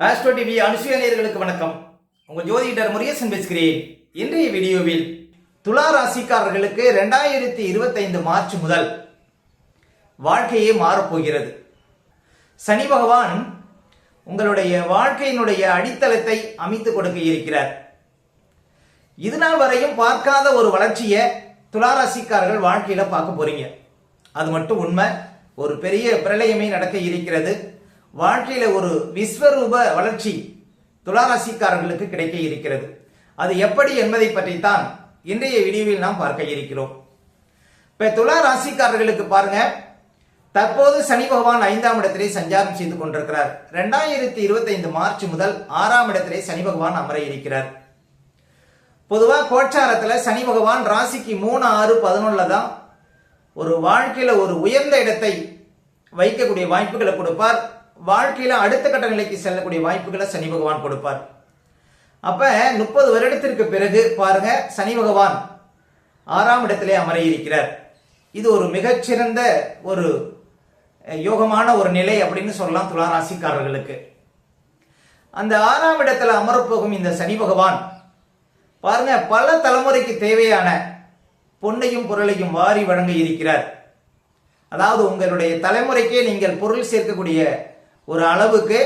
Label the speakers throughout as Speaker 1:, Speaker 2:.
Speaker 1: Astro TV அனுசுய நேயர்களுக்கு வணக்கம். உங்கள் ஜோதிடர் முருகேசன் பேசுகிறேன். இன்றைய வீடியோவில் துலா ராசிக்காரர்களுக்கு ரெண்டாயிரத்தி இருபத்தைந்து மார்ச் முதல் வாழ்க்கையே மாறப்போகிறது. சனி பகவான் உங்களுடைய வாழ்க்கையினுடைய அடித்தளத்தை அமைத்து கொடுக்க இருக்கிறார். இதுநாள் வரையும் பார்க்காத ஒரு வளர்ச்சியை துளாராசிக்காரர்கள் வாழ்க்கையில் பார்க்க போறீங்க. அது மட்டும் உண்மை. ஒரு பெரிய பிரளயமே நடக்க இருக்கிறது. வாழ்க்கையில் ஒரு விஸ்வரூப வளர்ச்சி துளாராசிக்காரர்களுக்கு கிடைக்க இருக்கிறது. அது எப்படி என்பதை பற்றித்தான் இன்றைய வீடியோவில் நாம் பார்க்க இருக்கிறோம். இப்போ துலா ராசிக்காரர்களுக்கு பாருங்க. தற்போது சனி பகவான் ஐந்தாம் இடத்திலே சஞ்சாரம் செய்து கொண்டிருக்கிறார். ரெண்டாயிரத்தி இருபத்தைந்து மார்ச் முதல் ஆறாம் இடத்திலே சனி பகவான் அமர இருக்கிறார். பொதுவாக கோச்சாரத்தில் சனி பகவான் ராசிக்கு மூணு ஆறு பதினொன்றில் தான் ஒரு வாழ்க்கையில் ஒரு உயர்ந்த இடத்தை வைக்கக்கூடிய வாய்ப்புகளை கொடுப்பார். வாழ்க்கையில அடுத்த கட்ட நிலைக்கு செல்லக்கூடிய வாய்ப்புகளை சனி பகவான் கொடுப்பார். அப்ப முப்பது வருடத்திற்கு பிறகு பாருங்க சனி பகவான் ஆறாம் இடத்திலே அமர இருக்கிறார் இது ஒரு மிகச்சிறந்த ஒரு யோகமான ஒரு நிலை அப்படின்னு சொல்லலாம் துலா ராசிக்காரர்களுக்கு அந்த ஆறாம் இடத்துல அமரப்போகும் இந்த சனி பகவான் பாருங்க பல தலைமுறைக்கு தேவையான பொன்னையும் பொருளையும் வாரி வழங்க இருக்கிறார். அதாவது உங்களுடைய தலைமுறைக்கே நீங்கள் பொருள் சேர்க்கக்கூடிய ஒரு அளவுக்கு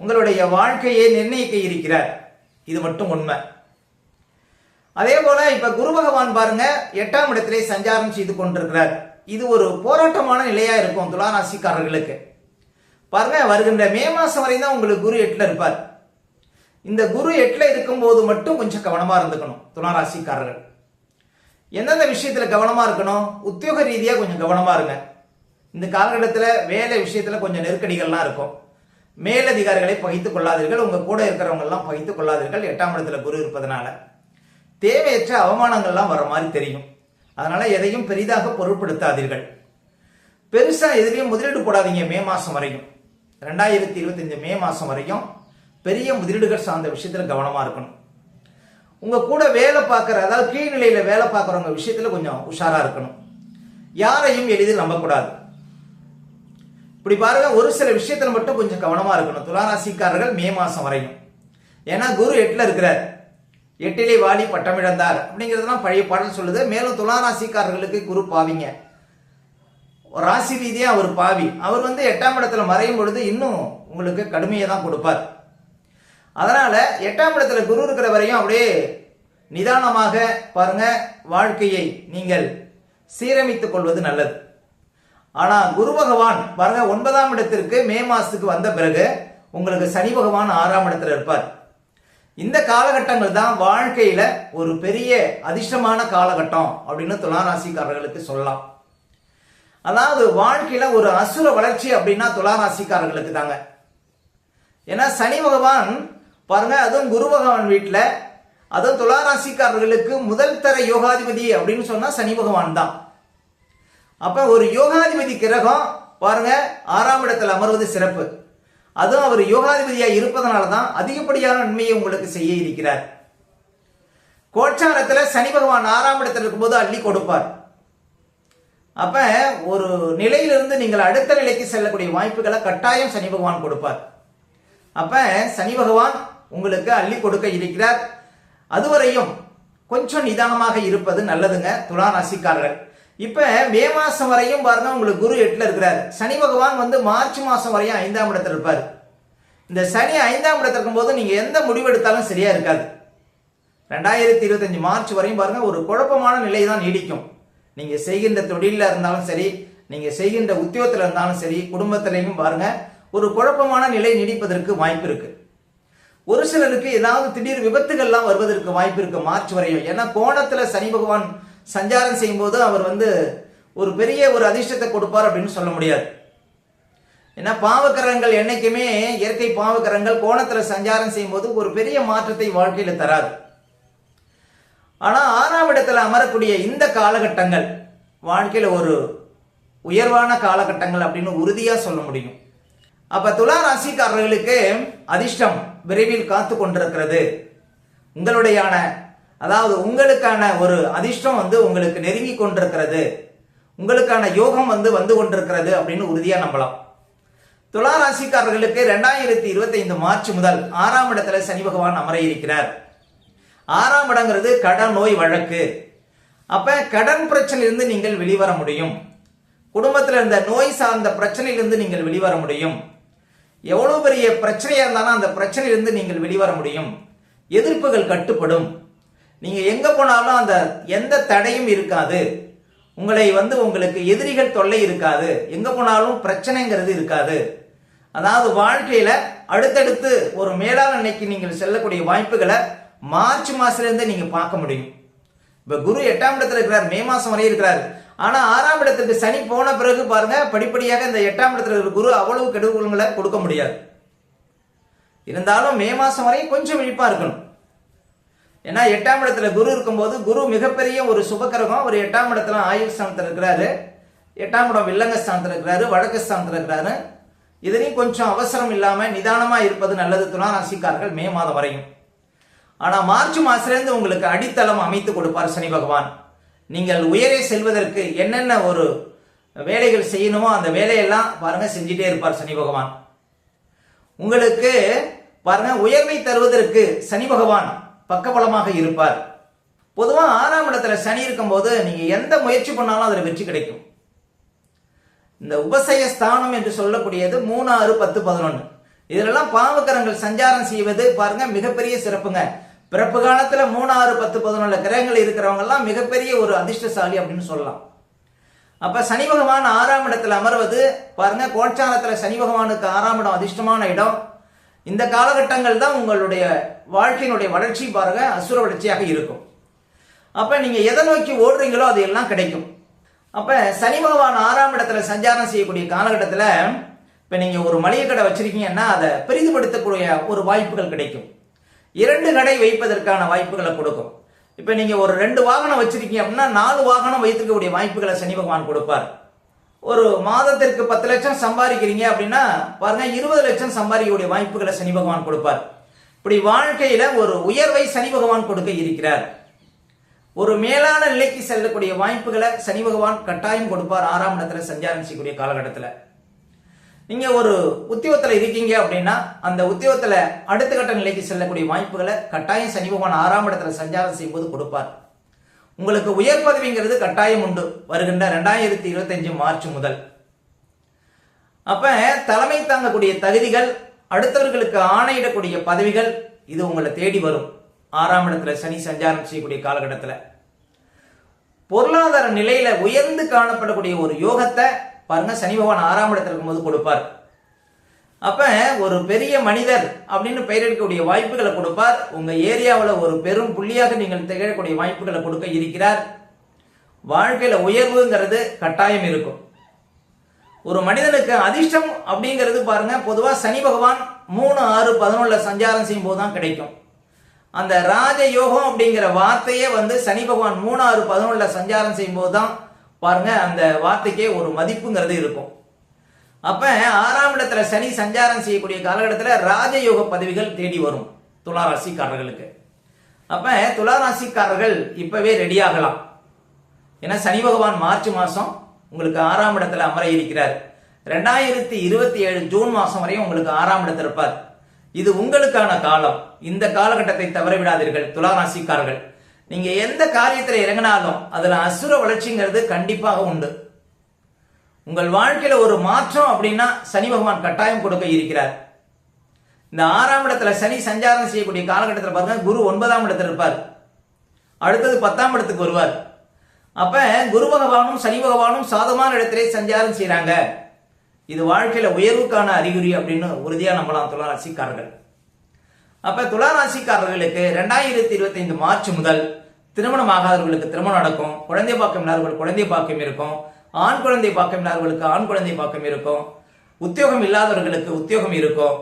Speaker 1: உங்களுடைய வாழ்க்கையை நிர்ணயிக்க இருக்கிறார். இது மட்டும் உண்மை. அதே போல இப்ப குரு பகவான் பாருங்க எட்டாம் இடத்திலே சஞ்சாரம் செய்து கொண்டிருக்கிறார். இது ஒரு போராட்டமான நிலையா இருக்கும் துலா ராசிக்காரர்களுக்கு பாருங்க வருகின்ற மே மாசம் வரை தான் உங்களுக்கு குரு எட்டுல இருப்பார். இந்த குரு எட்டுல இருக்கும்போது மட்டும் கொஞ்சம் கவனமா இருந்துக்கணும் துலா ராசிக்காரர்கள் எந்தெந்த விஷயத்துல கவனமா இருக்கணும் உத்தியோக ரீதியா கொஞ்சம் கவனமா இருங்க. இந்த காலகட்டத்தில் வேலை விஷயத்தில் கொஞ்சம் நெருக்கடிகள்லாம் இருக்கும். மேலதிகாரிகளை பகித்துக் கொள்ளாதீர்கள் உங்கள் கூட இருக்கிறவங்க எல்லாம் பகித்துக் கொள்ளாதீர்கள். எட்டாம் இடத்துல குரு இருப்பதனால தேவையற்ற அவமானங்கள்லாம் வர மாதிரி தெரியும். அதனால எதையும் பெரிதாக பொருட்படுத்தாதீர்கள். பெருசாக எதுலையும் முதலீடு போடாதீங்க மே மாதம் வரையும். ரெண்டாயிரத்தி இருபத்தஞ்சு மே மாதம் வரையும் பெரிய முதலீடுகள் சார்ந்த விஷயத்தில் கவனமாக இருக்கணும். உங்கள் கூட வேலை பார்க்குற அதாவது கீழ்நிலையில் வேலை பார்க்குறவங்க விஷயத்தில் கொஞ்சம் உஷாராக இருக்கணும். யாரையும் எளிதில் நம்பக்கூடாது. இப்படி பாருங்க ஒரு சில விஷயத்துல மட்டும் கொஞ்சம் கவனமா இருக்கணும். துளாராசிக்காரர்கள் மே மாசம் வரையும். ஏன்னா குரு எட்டுல இருக்கிறார். எட்டிலே வாலி பட்டமிழந்தார் அப்படிங்கிறதுலாம் பழைய பாடல் சொல்லுது. மேலும் துளாராசிக்காரர்களுக்கு குரு பாவிங்க. ராசி ரீதியா அவர் பாவி. அவர் வந்து எட்டாம் இடத்துல மறையும் பொழுது இன்னும் உங்களுக்கு கடுமையை தான் கொடுப்பார். அதனால எட்டாம் இடத்துல குரு இருக்கிற வரையும் அப்படியே நிதானமாக பாருங்க வாழ்க்கையை நீங்கள் சீரமைத்துக் கொள்வது நல்லது. ஆனா குரு பகவான் பாருங்க ஒன்பதாம் இடத்திற்கு மே மாசத்துக்கு வந்த பிறகு உங்களுக்கு சனி பகவான் ஆறாம் இடத்துல இருப்பார். இந்த காலகட்டங்கள் தான் வாழ்க்கையில ஒரு பெரிய அதிர்ஷ்டமான காலகட்டம் அப்படின்னு துளாராசிக்காரர்களுக்கு சொல்லலாம். அதாவது வாழ்க்கையில ஒரு அசுர வளர்ச்சி அப்படின்னா துளாராசிக்காரர்களுக்கு தாங்க. ஏன்னா சனி பகவான் பாருங்க அதுவும் குரு பகவான் வீட்டில் அதுவும் துளாராசிக்காரர்களுக்கு முதல் தர யோகாதிபதி அப்படின்னு சொன்னா சனி பகவான் தான். அப்ப ஒரு யோகாதிபதி கிரகம் பாருங்க ஆறாம் இடத்துல அமர்வது சிறப்பு. அதுவும் அவர் யோகாதிபதியா இருப்பதனால தான் அதிகப்படியான நன்மையை உங்களுக்கு செய்ய இருக்கிறார். கோச்சாரத்துல சனி பகவான் ஆறாம் இடத்துல இருக்கும்போது அள்ளி கொடுப்பார். அப்ப ஒரு நிலையிலிருந்து நீங்கள் அடுத்த நிலைக்கு செல்லக்கூடிய வாய்ப்புகளை கட்டாயம் சனி பகவான் கொடுப்பார். அப்ப சனி பகவான் உங்களுக்கு அள்ளி கொடுக்க இருக்கிறார். அதுவரையும் கொஞ்சம் நிதானமாக இருப்பது நல்லதுங்க துலா ராசிக்காரர்கள் இப்போ மே மாதம் வரையும் பாருங்க உங்களுக்கு குரு எட்டில் இருக்கிறார். சனி பகவான் வந்து மார்ச் மாதம் வரையும் ஐந்தாம் இடத்துல இருப்பார். இந்த சனி ஐந்தாம் இடத்துல இருக்கும்போது நீங்கள் எந்த முடிவு எடுத்தாலும் இருக்காது. ரெண்டாயிரத்தி இருபத்தஞ்சு மார்ச் வரையும் பாருங்க ஒரு குழப்பமான நிலை தான் நீடிக்கும். நீங்கள் செய்கின்ற தொழிலில் இருந்தாலும் சரி நீங்கள் செய்கின்ற உத்தியோகத்தில் இருந்தாலும் சரி குடும்பத்திலையும் பாருங்க ஒரு குழப்பமான நிலை நீடிப்பதற்கு வாய்ப்பு இருக்கு. ஒரு சிலருக்கு ஏதாவது திடீர் விபத்துகள்லாம் வருவதற்கு வாய்ப்பு இருக்கு மார்ச் வரையும். ஏன்னா கோணத்துல சனி பகவான் சஞ்சாரம் செய்யும்போது அவர் வந்து ஒரு பெரிய ஒரு அதிர்ஷ்டத்தை கொடுப்பார் அப்படின்னு சொல்ல முடியாது. ஏன்னா பாவக்கரங்கள் என்னைக்குமே இயற்கை பாவக்கரங்கள் கோணத்தில் சஞ்சாரம் செய்யும்போது ஒரு பெரிய மாற்றத்தை வாழ்க்கையில் தராது. ஆனால் ஆறாம் இடத்துல அமரக்கூடிய இந்த காலகட்டங்கள் வாழ்க்கையில் ஒரு உயர்வான காலகட்டங்கள் அப்படின்னு உறுதியாக சொல்ல முடியும். அப்போ துலா ராசிக்காரர்களுக்கு அதிர்ஷ்டம் விரைவில் காத்து கொண்டிருக்கிறது. உங்களுடையான அதாவது உங்களுக்கான ஒரு அதிர்ஷ்டம் வந்து உங்களுக்கு நெருங்கி கொண்டிருக்கிறது. உங்களுக்கான யோகம் வந்து வந்து கொண்டிருக்கிறது அப்படின்னு உறுதியா நம்பலாம். துலா ராசிக்காரர்களுக்கு ரெண்டாயிரத்தி இருபத்தைந்து மார்ச் முதல் ஆறாம் இடத்துல சனி பகவான் அமர இருக்கிறார். ஆறாம் இடங்கிறது கடன் நோய் வழக்கு. அப்ப கடன் பிரச்சனையிலிருந்து நீங்கள் வெளிவர முடியும். குடும்பத்தில் இருந்த நோய் சார்ந்த பிரச்சனையிலிருந்து நீங்கள் வெளிவர முடியும். எவ்வளவு பெரிய பிரச்சனையா இருந்தாலும் அந்த பிரச்சனையிலிருந்து நீங்கள் வெளிவர முடியும். எதிர்ப்புகள் கட்டுப்படும். நீங்கள் எங்கே போனாலும் அந்த எந்த தடையும் இருக்காது. உங்களை வந்து உங்களுக்கு எதிரிகள் தொல்லை இருக்காது. எங்கே போனாலும் பிரச்சனைங்கிறது இருக்காது. அதாவது வாழ்க்கையில் அடுத்தடுத்து ஒரு மேலான நிலைக்கு நீங்கள் செல்லக்கூடிய வாய்ப்புகளை மார்ச் மாசத்துல நீங்கள் பார்க்க முடியும். இப்போ குரு எட்டாம் இடத்துல இருக்கிறார் மே மாதம் வரை இருக்கிறார். ஆனால் ஆறாம் இடத்துக்கு சனி போன பிறகு பாருங்க படிப்படியாக இந்த எட்டாம் இடத்துல இருக்கிற குரு அவ்வளவு கெடுகுலங்களை கொடுக்க முடியாது. இருந்தாலும் மே மாதம் வரை கொஞ்சம் விழிப்பாக இருக்கணும். ஏன்னா எட்டாம் இடத்துல குரு இருக்கும்போது குரு மிகப்பெரிய ஒரு சுபக்கிரகம். ஒரு எட்டாம் இடத்துல ஆயுள் ஸ்தானத்தில் இருக்கிறாரு. எட்டாம் இடம் வில்லங்க ஸ்தானத்தில் இருக்கிறாரு வடக்கு ஸ்தானத்தில் இருக்கிறாரு. இதுலையும் கொஞ்சம் அவசரம் இல்லாம நிதானமா இருப்பது நல்லது. துணா ராசிக்காரர்கள் மே மாதம் வரையும். ஆனா மார்ச் மாதத்துலேருந்து உங்களுக்கு அடித்தளம் அமைத்து கொடுப்பார் சனி பகவான். நீங்கள் உயரே செல்வதற்கு என்னென்ன ஒரு வேலைகள் செய்யணுமோ அந்த வேலையெல்லாம் பாருங்க செஞ்சுட்டே இருப்பார் சனி பகவான். உங்களுக்கு பாருங்க உயர்வை தருவதற்கு சனி பகவான் பக்கபலமாக இருப்பார். பொதுவாக ஆறாம் இடத்துல சனி இருக்கும்போது நீங்க எந்த முயற்சி பண்ணாலும் அதில் வெற்றி கிடைக்கும். இந்த உபசய ஸ்தானம் என்று சொல்லக்கூடியது மூணு ஆறு பத்து பதினொன்று இதெல்லாம் பாவக்கரங்கள் சஞ்சாரம் செய்வது பாருங்க மிகப்பெரிய சிறப்புங்க. பிறப்பு காலத்தில் மூணு ஆறு பத்து பதினொன்று கிரகங்கள் இருக்கிறவங்கெல்லாம் மிகப்பெரிய ஒரு அதிர்ஷ்டசாலி அப்படின்னு சொல்லலாம். அப்ப சனி பகவான் ஆறாம் இடத்துல அமர்வது பாருங்க கோட்சாரத்தில் சனி பகவானுக்கு ஆறாம் இடம் அதிர்ஷ்டமான இடம். இந்த காலகட்டங்கள் தான் உங்களுடைய வாழ்க்கையினுடைய வளர்ச்சி பாருங்க அசுர வளர்ச்சியாக இருக்கும். அப்ப நீங்க எதை நோக்கி ஓடுறீங்களோ அது எல்லாம் கிடைக்கும். அப்ப சனி பகவான் ஆறாம் இடத்துல சஞ்சாரம் செய்யக்கூடிய காலகட்டத்தில் இப்ப நீங்க ஒரு மளிகை கடை வச்சிருக்கீங்கன்னா அதை பெரிதுபடுத்தக்கூடிய ஒரு வாய்ப்புகள் கிடைக்கும். இரண்டு கடை வைப்பதற்கான வாய்ப்புகளை கொடுக்கும். இப்ப நீங்க ஒரு ரெண்டு வாகனம் வச்சிருக்கீங்க அப்படின்னா நாலு வாகனம் வைத்திருக்கக்கூடிய வாய்ப்புகளை சனி பகவான் கொடுப்பார். ஒரு மாதத்திற்கு பத்து லட்சம் சம்பாதிக்கிறீங்க அப்படின்னா பாருங்க இருபது லட்சம் சம்பாதிக்கக்கூடிய வாய்ப்புகளை சனி பகவான் கொடுப்பார். இப்படி வாழ்க்கையில ஒரு உயர்வை சனி பகவான் கொடுக்க இருக்கிறார். ஒரு மேலான நிலைக்கு செல்லக்கூடிய வாய்ப்புகளை சனி பகவான் கட்டாயம் கொடுப்பார் ஆறாம் இடத்துல சஞ்சாரம் செய்யக்கூடிய காலகட்டத்தில். நீங்க ஒரு உத்தியோகத்தில் இருக்கீங்க அப்படின்னா அந்த உத்தியோகத்தில் அடுத்த கட்ட நிலைக்கு செல்லக்கூடிய வாய்ப்புகளை கட்டாயம் சனி பகவான் ஆறாம் இடத்துல சஞ்சாரம் செய்யும்போது கொடுப்பார். உங்களுக்கு உயர் பதவிங்கிறது கட்டாயம் உண்டு. வருகின்ற ரெண்டாயிரத்தி இருபத்தஞ்சு மார்ச் முதல். அப்ப தலைமை தாங்கக்கூடிய தகுதிகள் அடுத்தவர்களுக்கு ஆணையிடக்கூடிய பதவிகள் இது உங்களை தேடி வரும். ஆறாம் இடத்துல சனி சஞ்சாரம் செய்யக்கூடிய காலகட்டத்தில். பொருளாதார நிலையில உயர்ந்து காணப்படக்கூடிய ஒரு யோகத்தை பாருங்க சனி பகவான் ஆறாம் இடத்துல இருக்கும்போது கொடுப்பார். அப்ப ஒரு பெரிய மனிதர் அப்படின்னு பெயரெடுக்கக்கூடிய வாய்ப்புகளை கொடுப்பார். உங்க ஏரியாவில் ஒரு பெரும் புள்ளியாக நீங்கள் திகழக்கூடிய வாய்ப்புகளை கொடுக்க இருக்கிறார். வாழ்க்கையில உயர்வுங்கிறது கட்டாயம் இருக்கும். ஒரு மனிதனுக்கு அதிர்ஷ்டம் அப்படிங்கிறது பாருங்க பொதுவா சனி பகவான் மூணு ஆறு பதினொன்னுல சஞ்சாரம் செய்யும் போது தான் கிடைக்கும். அந்த ராஜ யோகம் அப்படிங்கிற வார்த்தையே வந்து சனி பகவான் மூணு ஆறு பதினொன்னுல சஞ்சாரம் செய்யும் போது தான் பாருங்க அந்த வார்த்தைக்கே ஒரு மதிப்புங்கிறது இருக்கும். அப்ப ஆறாம் இடத்துல சனி சஞ்சாரம் செய்யக்கூடிய காலகட்டத்தில் ராஜயோக பதவிகள் தேடி வரும். துளாராசிக்காரர்களுக்கு. அப்ப துளாராசிக்காரர்கள் இப்பவே ரெடி ஆகலாம். ஏன்னா சனி பகவான் மார்ச் மாசம் உங்களுக்கு ஆறாம் இடத்துல அமர இருக்கிறார். ரெண்டாயிரத்தி இருபத்தி ஏழு ஜூன் மாசம் வரையும் உங்களுக்கு ஆறாம் இடத்துல இருப்பார். இது உங்களுக்கான காலம். இந்த காலகட்டத்தை தவற விடாதீர்கள் துளாராசிக்காரர்கள். நீங்க எந்த காரியத்தில் இறங்கினாலும் அதுல அசுர வளர்ச்சிங்கிறது கண்டிப்பாக உண்டு. உங்கள் வாழ்க்கையில ஒரு மாற்றம் அப்படின்னா சனி பகவான் கட்டாயம் கொடுக்க இருக்கிறார். இந்த ஆறாம் இடத்துல சனி சஞ்சாரம் செய்யக்கூடிய காலகட்டத்தில் பாருங்க குரு ஒன்பதாம் இடத்துல இருப்பார். அடுத்தது பத்தாம் இடத்துக்கு வருவார். அப்ப குரு பகவானும் சனி பகவானும் சாதமான இடத்திலே சஞ்சாரம் செய்யறாங்க இது வாழ்க்கையில உயர்வுக்கான அறிகுறி அப்படின்னு உறுதியா நம்பலாம் துளாராசிக்காரர்கள். அப்ப துளாராசிக்காரர்களுக்கு ரெண்டாயிரத்தி இருபத்தி ஐந்து மார்ச் முதல் திருமணம் ஆகாதவர்களுக்கு திருமணம் நடக்கும். குழந்தை பாக்கம் இல்லாதவர்கள் குழந்தை பாக்கியம் இருக்கும். ஆண் குழந்தை பாக்கம் இல்லாதவர்களுக்கு ஆண் குழந்தை பாக்கம் இருக்கும். உத்தியோகம் இல்லாதவர்களுக்கு உத்தியோகம் இருக்கும்.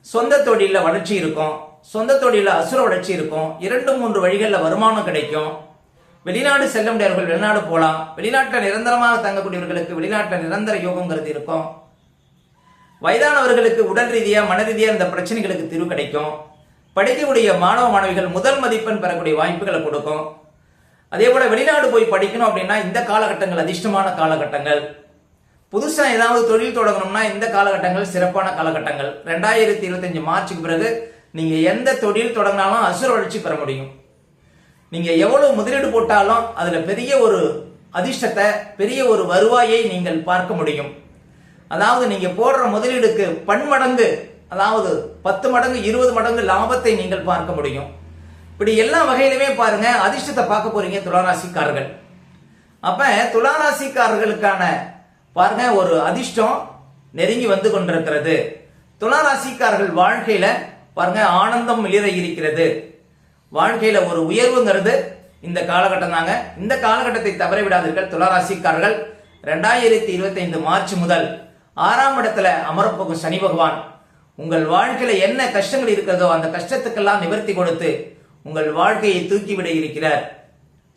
Speaker 1: சொந்த தொழிலில் வளர்ச்சி இருக்கும். சொந்த தொழிலில் அசுர வளர்ச்சி இருக்கும். இரண்டு மூன்று வழிகளில் வருமானம் கிடைக்கும். வெளிநாடு செல்ல முடியாதவர்கள் வெளிநாடு போகலாம் வெளிநாட்டில் நிரந்தரமாக தங்கக்கூடியவர்களுக்கு வெளிநாட்டில் நிரந்தர யோகங்கிறது இருக்கும். வயதானவர்களுக்கு உடல் ரீதியாக மன ரீதியாக இந்த பிரச்சனைகளுக்கு தீர்வு கிடைக்கும். படிக்கக்கூடிய மாணவ மாணவிகள் முதல் மதிப்பெண் பெறக்கூடிய வாய்ப்புகளை கொடுக்கும். அதே போல வெளிநாடு போய் படிக்கணும் அப்படின்னா இந்த காலகட்டங்கள் அதிர்ஷ்டமான காலகட்டங்கள். புதுசா ஏதாவது தொழில் தொடங்கணும்னா இந்த காலகட்டங்கள் சிறப்பான காலகட்டங்கள். ரெண்டாயிரத்தி இருபத்தஞ்சு மார்ச்சுக்கு பிறகு நீங்க எந்த தொழில் தொடங்கினாலும் அசுர வளர்ச்சி பெற முடியும். நீங்க எவ்வளவு முதலீடு போட்டாலும் அதுல பெரிய ஒரு அதிர்ஷ்டத்தை பெரிய ஒரு வருவாயை நீங்கள் பார்க்க முடியும். அதாவது நீங்க போடுற முதலீடுக்கு பன்மடங்கு அதாவது பத்து மடங்கு இருபது மடங்கு லாபத்தை நீங்கள் பார்க்க முடியும். இப்படி எல்லா வகையிலுமே பாருங்க அதிர்ஷ்டத்தை பார்க்க போறீங்க துளாராசிக்காரர்கள். அப்ப துளாராசிக்காரர்களுக்கான பாருங்க ஒரு அதிர்ஷ்டம் நெருங்கி வந்து கொண்டிருக்கிறது. துளாராசிக்காரர்கள் வாழ்க்கையில பாருங்க ஆனந்தம் மிளிர இருக்கிறது. வாழ்க்கையில ஒரு உயர்வுங்கிறது இந்த காலகட்டம் தாங்க. இந்த காலகட்டத்தை தவற விடாதீர்கள் துளாராசிக்காரர்கள். ரெண்டாயிரத்தி இருபத்தைந்து மார்ச் முதல் ஆறாம் இடத்துல அமரப்போகும் சனி பகவான் உங்கள் வாழ்க்கையில என்ன கஷ்டங்கள் இருக்கிறதோ அந்த கஷ்டத்துக்கெல்லாம் நிவர்த்தி கொடுத்து உங்கள் வாழ்க்கையை தூக்கிவிட இருக்கிறார்.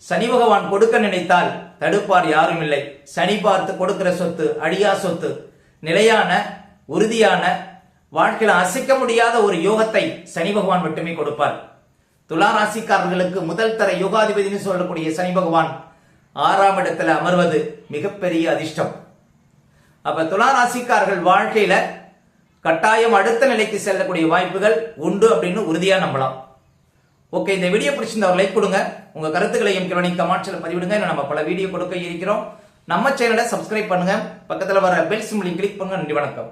Speaker 1: சனி பகவான் கொடுக்க நினைத்தால் தடுப்பார் யாரும் இல்லை சனி பார்த்து கொடுக்கிற சொத்து அழியா சொத்து நிலையான உறுதியான வாழ்க்கையில் அசைக்க முடியாத ஒரு யோகத்தை சனி பகவான் மட்டுமே கொடுப்பார். துலா ராசிக்காரர்களுக்கு முதல் தர யோகாதிபதினு சொல்லக்கூடிய சனி பகவான் ஆறாம் இடத்துல அமர்வது மிகப்பெரிய அதிர்ஷ்டம். அப்ப துலா ராசிக்காரர்கள் வாழ்க்கையில கட்டாயம் அடுத்த நிலைக்கு செல்லக்கூடிய வாய்ப்புகள் உண்டு அப்படின்னு உறுதியா நம்பலாம். ஓகே இந்த வீடியோ பிடிச்சிருந்தா ஒரு லைக் கொடுங்க. உங்க கருத்துக்களையும் கிளம்பி கமெண்ட்ஸ்ல பதிவிடுங்க. நம்ம பல வீடியோ கொடுக்க இருக்கிறோம். நம்ம சேனலை சப்ஸ்கிரைப் பண்ணுங்க. பக்கத்தில் வர பெல் சிம்லையும் கிளிக் பண்ணுங்க. நன்றி வணக்கம்.